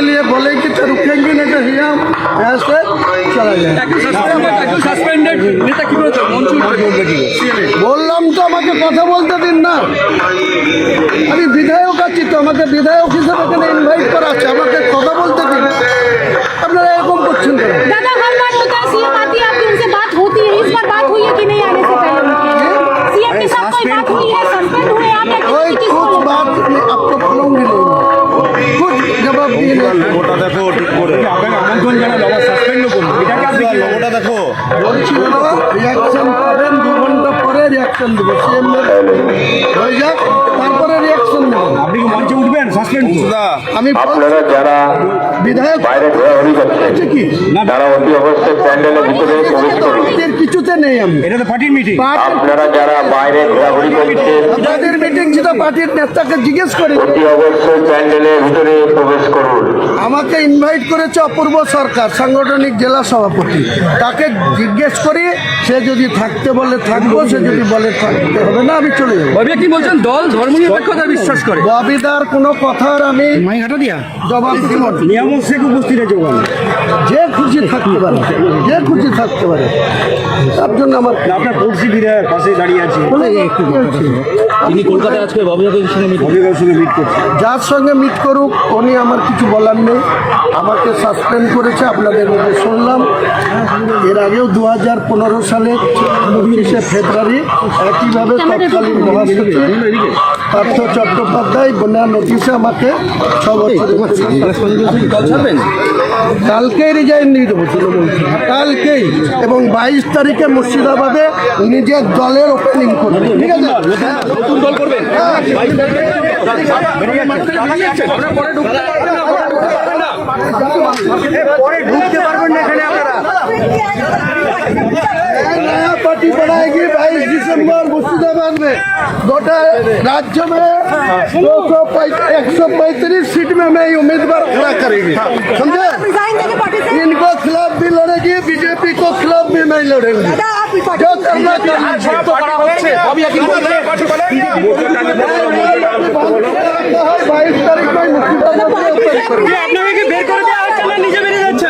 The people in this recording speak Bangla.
के लिए बोलेंगे तो रुकेंगे नहीं तो हम यहाँ से चला जाए সাসপেন্ডেড নেতা কি বলেছে মঞ্জুর বললাম তো আমাকে কথা বলতে দিন না আমি বিধায়ক আছি তো আমাকে বিধায়ক হিসেবে এখানে ইনভাইট করা আছে আমাকে কথা বলতে দিন আপনারা এরকম করছেন কেন লোগোটা দেখো ঠিক করে। আপনাকে আমন্ত্রণ জানালো আবার সাসপেন্ডও করল। এটাকে আপনি লোগোটা দেখো। বলছি রিয়াকশন পাবেন দু ঘণ্টা পরে রিয়াকশন দেবো। সিএম হয়ে যাক তারপরে রিয়াকশন দেবো আপনি কি মঞ্চে উঠবেন সাসপেন্ড আমি আপনারা যারা বিধায়ক? বাইরে ঘোরাঘুরি করছেন আছে কি? তারা অতি অবশ্যই প্যান্ডেলের ভিতরে প্রবেশ করুন কিছুতে নেই আমি। এটা তো পার্টির মিটিং আপনারা যারা বাইরে ঘোরাঘুরি করছেন আপনাদের মিটিং ছিল পার্টির নেতাকে জিজ্ঞেস করে অতি অবশ্যই প্যান্ডেলের ভিতরে প্রবেশ করুন। আমাকে ইনভাইট করেছে অপূর্ব সরকার সাংগঠনিক জেলা সভাপতি। তাকে জিজ্ঞেস করি সে যদি থাকতে বলে থাকব সে যদি বলে থাকতে হবে না আমি চলে যাব। কি বলছেন? দল ধর্মনিরপেক্ষতা বিশ্বাস করে। ববিদার কোনো কথার আমি জবাব দিব নিয়ামক শেখ উপস্থিত আছে ওখানে যে খুশি থাকতে পারে যে খুশি থাকতে পারে তার জন্য আমার আপনার পড়শি বিধায়ক পাশে দাঁড়িয়ে আছে। তিনি কলকাতায় আজকে ববিদাদের সঙ্গে মিটিং ভবিকার সঙ্গে মিট করছে যার সঙ্গে মিট করুক উনি আমার কিছু বলার নেই। আমাকে সাসপেন্ড করেছে আপনাদের মধ্যে শুনলাম। এর আগেও দু হাজার পনেরো সালে উনিশে ফেব্রুয়ারি একইভাবে তৎকালীন মহাসচিব পার্থ চট্টোপাধ্যায় বন্যা নোটিশে আমাকে কালকেই রিজাইন দিয়ে দেবো তৃণমূল কালকেই এবং বাইশ তারিখে মুর্শিদাবাদে নিজের দলের ওপেনিং করবে। ঠিক আছে? নতুন দল করবেন? পরে ঢুকতে পারবেন না পরে ঢুকতে পারবেন না। এখানে नया पार्टी बनाएगी बाईस दिसंबर मुर्शिदाबाद में गोटा राज्य में दो सौ एक सौ पैंतीस सीट में मैं उम्मीदवार खड़ा करेगी समझे इनको खिलाफ भी लड़ेगी बीजेपी को खिलाफ भी मैं लड़ेंगे जो करना कर बाईस तारीख में मुर्शिदाबाद